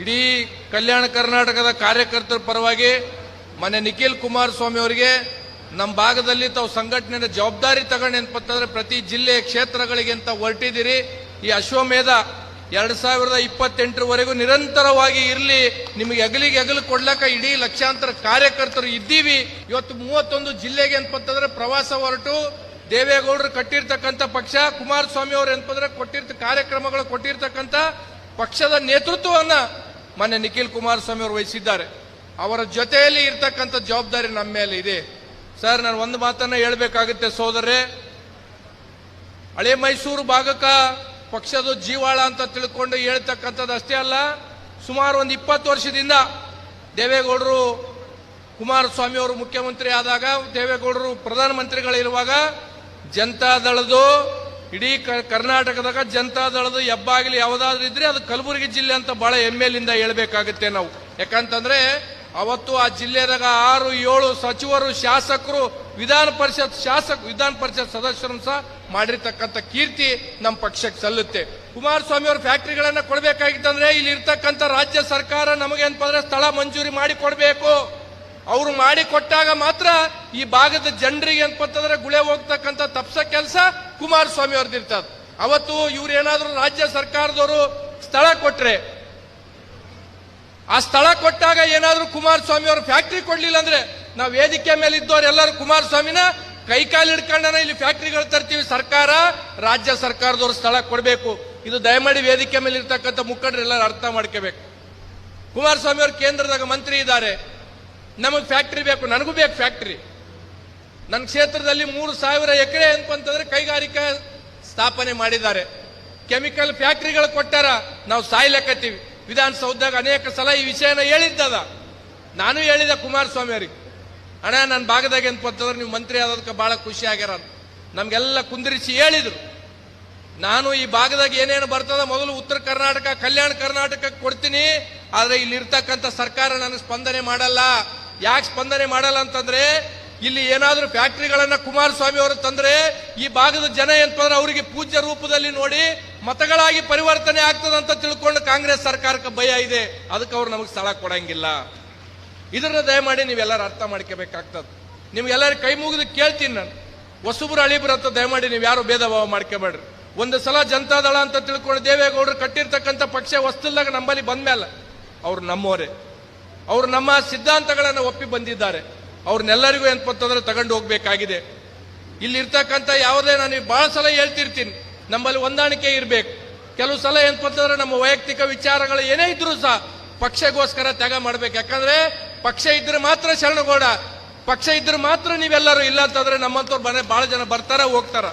ಇಡೀ ಕಲ್ಯಾಣ ಕರ್ನಾಟಕದ ಕಾರ್ಯಕರ್ತರ ಪರವಾಗಿ ಮನೆ ನಿಖಿಲ್ ಕುಮಾರಸ್ವಾಮಿ ಅವರಿಗೆ ನಮ್ಮ ಭಾಗದಲ್ಲಿ ತಾವು ಸಂಘಟನೆಯ ಜವಾಬ್ದಾರಿ ತಗೊಂಡು ಏನಪ್ಪಂತಂದ್ರೆ ಪ್ರತಿ ಜಿಲ್ಲೆ ಕ್ಷೇತ್ರಗಳಿಗೆ ಅಂತ ಹೊರಟಿದ್ದೀರಿ. ಈ ಅಶ್ವಮೇಧ ಎರಡು ಸಾವಿರದ ಇಪ್ಪತ್ತೆಂಟರವರೆಗೂ ನಿರಂತರವಾಗಿ ಇರಲಿ, ನಿಮಗೆ ಹೆಗಲಿಗೆ ಹೆಗಲು ಕೊಡ್ಲಕ್ಕ ಇಡೀ ಲಕ್ಷಾಂತರ ಕಾರ್ಯಕರ್ತರು ಇದ್ದೀವಿ. ಇವತ್ತು ಮೂವತ್ತೊಂದು ಜಿಲ್ಲೆಗೆ ಏನಪ್ಪಂತಂದ್ರೆ ಪ್ರವಾಸ ಹೊರಟು. ದೇವೇಗೌಡರು ಕಟ್ಟಿರ್ತಕ್ಕಂಥ ಪಕ್ಷ, ಕುಮಾರಸ್ವಾಮಿ ಅವರು ಏನಪ್ಪಂದ್ರೆ ಕೊಟ್ಟಿರ್ತ ಕಾರ್ಯಕ್ರಮಗಳು ಕೊಟ್ಟಿರ್ತಕ್ಕಂಥ ಪಕ್ಷದ ನೇತೃತ್ವವನ್ನ ಮೊನ್ನೆ ನಿಖಿಲ್ ಕುಮಾರಸ್ವಾಮಿ ಅವರು ವಹಿಸಿದ್ದಾರೆ. ಅವರ ಜೊತೆಯಲ್ಲಿ ಇರ್ತಕ್ಕಂಥ ಜವಾಬ್ದಾರಿ ನಮ್ಮ ಮೇಲೆ ಇದೆ. ಸರ್, ನಾನು ಒಂದು ಮಾತನ್ನ ಹೇಳಬೇಕಾಗುತ್ತೆ ಸೋದರೇ ಹಳೆ ಮೈಸೂರು ಭಾಗಕ ಪಕ್ಷದ ಜೀವಾಳ ಅಂತ ತಿಳ್ಕೊಂಡು ಹೇಳ್ತಕ್ಕಂಥದ್ದು ಅಷ್ಟೇ ಅಲ್ಲ, ಸುಮಾರು ಒಂದು ಇಪ್ಪತ್ತು ವರ್ಷದಿಂದ ದೇವೇಗೌಡರು ಕುಮಾರಸ್ವಾಮಿ ಅವರು ಮುಖ್ಯಮಂತ್ರಿ ಆದಾಗ ದೇವೇಗೌಡರು ಪ್ರಧಾನಮಂತ್ರಿಗಳಿರುವಾಗ ಜನತಾದಳದು ಇಡೀ ಕರ್ನಾಟಕದಾಗ ಜನತಾದಳದ ಹೆಬ್ಬಾಗಿಲು ಯಾವುದಾದ್ರೂ ಇದ್ರೆ ಅದು ಕಲಬುರಗಿ ಜಿಲ್ಲೆ ಅಂತ ಬಹಳ ಹೆಮ್ಮೆಲಿಂದ ಹೇಳ್ಬೇಕಾಗುತ್ತೆ ನಾವು. ಯಾಕಂತಂದ್ರೆ ಅವತ್ತು ಆ ಜಿಲ್ಲೆದಾಗ ಆರು, ಏಳು ಸಚಿವರು, ಶಾಸಕರು, ವಿಧಾನ ಪರಿಷತ್ ಶಾಸಕ, ವಿಧಾನ ಪರಿಷತ್ ಸದಸ್ಯರನ್ನು ಸಹ ಮಾಡಿರ್ತಕ್ಕಂಥ ಕೀರ್ತಿ ನಮ್ಮ ಪಕ್ಷಕ್ಕೆ ಸಲ್ಲುತ್ತೆ. ಕುಮಾರಸ್ವಾಮಿ ಅವರು ಫ್ಯಾಕ್ಟ್ರಿಗಳನ್ನ ಕೊಡಬೇಕಾಗಿತ್ತಂದ್ರೆ ಇಲ್ಲಿ ಇರ್ತಕ್ಕಂಥ ರಾಜ್ಯ ಸರ್ಕಾರ ನಮಗೆ ಏನಪ್ಪ ಸ್ಥಳ ಮಂಜೂರಿ ಮಾಡಿ ಕೊಡಬೇಕು. ಅವರು ಮಾಡಿ ಕೊಟ್ಟಾಗ ಮಾತ್ರ ಈ ಭಾಗದ ಜನರಿಗೆ ಅಂತಂದ್ರೆ ಗುಳೆ ಹೋಗ್ತಕ್ಕಂಥ ಕುಮಾರಸ್ವಾಮಿ ಅವ್ರದ್ದು ಅವತ್ತು ಇವ್ರು ಏನಾದ್ರು ರಾಜ್ಯ ಸರ್ಕಾರದವರು ಸ್ಥಳ ಕೊಟ್ರೆ, ಆ ಸ್ಥಳ ಕೊಟ್ಟಾಗ ಏನಾದ್ರೂ ಕುಮಾರಸ್ವಾಮಿ ಅವರು ಫ್ಯಾಕ್ಟ್ರಿ ಕೊಡ್ಲಿಲ್ಲ ಅಂದ್ರೆ ನಾವು ವೇದಿಕೆ ಮೇಲೆ ಇದ್ದವ್ರು ಎಲ್ಲರೂ ಕುಮಾರಸ್ವಾಮಿನ ಕೈಕಾಲು ಹಿಡ್ಕೊಂಡನ ಇಲ್ಲಿ ಫ್ಯಾಕ್ಟ್ರಿಗಳು ತರ್ತೀವಿ, ಸರ್ಕಾರ ರಾಜ್ಯ ಸರ್ಕಾರದವರು ಸ್ಥಳ ಕೊಡಬೇಕು. ಇದು ದಯಮಾಡಿ ವೇದಿಕೆ ಮೇಲೆ ಇರ್ತಕ್ಕಂಥ ಮುಖಂಡರು ಎಲ್ಲರೂ ಅರ್ಥ ಮಾಡ್ಕೋಬೇಕು. ಕುಮಾರಸ್ವಾಮಿ ಅವರು ಕೇಂದ್ರದಾಗ ಮಂತ್ರಿ ಇದ್ದಾರೆ. ನಮಗೆ ಫ್ಯಾಕ್ಟ್ರಿ ಬೇಕು, ನನಗೂ ಬೇಕು ಫ್ಯಾಕ್ಟರಿ. ನನ್ನ ಕ್ಷೇತ್ರದಲ್ಲಿ ಮೂರು ಸಾವಿರ ಎಕರೆ ಅಂತಂದ್ರೆ ಕೈಗಾರಿಕಾ ಸ್ಥಾಪನೆ ಮಾಡಿದ್ದಾರೆ. ಕೆಮಿಕಲ್ ಫ್ಯಾಕ್ಟರಿಗಳು ಕೊಟ್ಟಾರ, ನಾವು ಸಾಯ್ಲೆಕ್ಕತ್ತೀವಿ ವಿಧಾನಸೌಧದಾಗ ಅನೇಕ ಸಲ ಈ ವಿಷಯನ ಹೇಳಿದ್ದದ. ನಾನು ಹೇಳಿದ ಕುಮಾರಸ್ವಾಮಿ ಅವರಿಗೆ. ಅಣ್ಣ, ನನ್ನ ಭಾಗದಾಗ ಅಂತಂದ್ರೆ ನೀವು ಮಂತ್ರಿ ಆದದಕ್ಕೆ ಬಹಳ ಖುಷಿ ಆಗ್ಯಾರ ನಮ್ಗೆಲ್ಲ ಕುಂದಿರಿಸಿ ಹೇಳಿದರು. ನಾನು ಈ ಭಾಗದಾಗ ಏನೇನು ಬರ್ತದ ಮೊದಲು ಉತ್ತರ ಕರ್ನಾಟಕ, ಕಲ್ಯಾಣ ಕರ್ನಾಟಕಕ್ಕೆ ಕೊಡ್ತೀನಿ. ಆದರೆ ಇಲ್ಲಿರ್ತಕ್ಕಂಥ ಸರ್ಕಾರ ನನಗೆ ಸ್ಪಂದನೆ ಮಾಡಲ್ಲ. ಯಾಕೆ ಸ್ಪಂದನೆ ಮಾಡಲ್ಲ ಅಂತಂದ್ರೆ ಇಲ್ಲಿ ಏನಾದರೂ ಫ್ಯಾಕ್ಟ್ರಿಗಳನ್ನು ಕುಮಾರಸ್ವಾಮಿ ಅವರು ತಂದ್ರೆ ಈ ಭಾಗದ ಜನ ಏನಂತಂದ್ರೆ ಅವರಿಗೆ ಪೂಜ್ಯ ರೂಪದಲ್ಲಿ ನೋಡಿ ಮತಗಳಾಗಿ ಪರಿವರ್ತನೆ ಆಗ್ತದಂತ ತಿಳ್ಕೊಂಡು ಕಾಂಗ್ರೆಸ್ ಸರ್ಕಾರಕ್ಕೆ ಭಯ ಇದೆ. ಅದಕ್ಕೆ ಅವ್ರು ನಮಗೆ ಸ್ಥಳ ಕೊಡಂಗಿಲ್ಲ. ಇದನ್ನು ದಯಮಾಡಿ ನೀವೆಲ್ಲರೂ ಅರ್ಥ ಮಾಡ್ಕೋಬೇಕಾಗ್ತದೆ. ನಿಮ್ಗೆಲ್ಲರೂ ಕೈ ಮುಗಿದು ಕೇಳ್ತೀನಿ ನಾನು. ಹೊಸಬ್ರು ಅಳಿಬ್ರು ಅಂತ ದಯಮಾಡಿ ನೀವು ಯಾರು ಭೇದ ಭಾವ ಮಾಡ್ಕೋಬೇಡ್ರಿ. ಒಂದು ಸಲ ಜನತಾದಳ ಅಂತ ತಿಳ್ಕೊಂಡು ದೇವೇಗೌಡರು ಕಟ್ಟಿರ್ತಕ್ಕಂಥ ಪಕ್ಷ ಹೊಸ್ತಿಲ್ದಾಗ ನಮ್ಮಲ್ಲಿ ಬಂದ್ಮೇಲೆ ಅವ್ರು ನಮ್ಮವರೇ ಅವರು ನಮ್ಮ ಸಿದ್ಧಾಂತಗಳನ್ನು ಒಪ್ಪಿ ಬಂದಿದ್ದಾರೆ. ಅವ್ರನ್ನೆಲ್ಲರಿಗೂ ಏನಪ್ಪಂತಂದ್ರೆ ತಗೊಂಡು ಹೋಗ್ಬೇಕಾಗಿದೆ. ಇಲ್ಲಿ ಇರ್ತಕ್ಕಂಥ ಯಾವುದೇ ನಾನು ಬಹಳ ಸಲ ಹೇಳ್ತಿರ್ತೀನಿ, ನಮ್ಮಲ್ಲಿ ಹೊಂದಾಣಿಕೆ ಇರಬೇಕು. ಕೆಲವು ಸಲ ಏನಪ್ಪಂತಂದ್ರೆ ನಮ್ಮ ವೈಯಕ್ತಿಕ ವಿಚಾರಗಳು ಏನೇ ಇದ್ರೂ ಸಹ ಪಕ್ಷಗೋಸ್ಕರ ತ್ಯಾಗ ಮಾಡ್ಬೇಕು. ಯಾಕಂದ್ರೆ ಪಕ್ಷ ಇದ್ರೆ ಮಾತ್ರ ಶರಣಗೌಡ ಪಕ್ಷ ಇದ್ರೆ ಮಾತ್ರ ನೀವೆಲ್ಲರೂ ಇಲ್ಲ ಅಂತಂದ್ರೆ ನಮ್ಮಂತವ್ರು ಮನೆ ಬಹಳ ಜನ ಬರ್ತಾರ, ಹೋಗ್ತಾರ.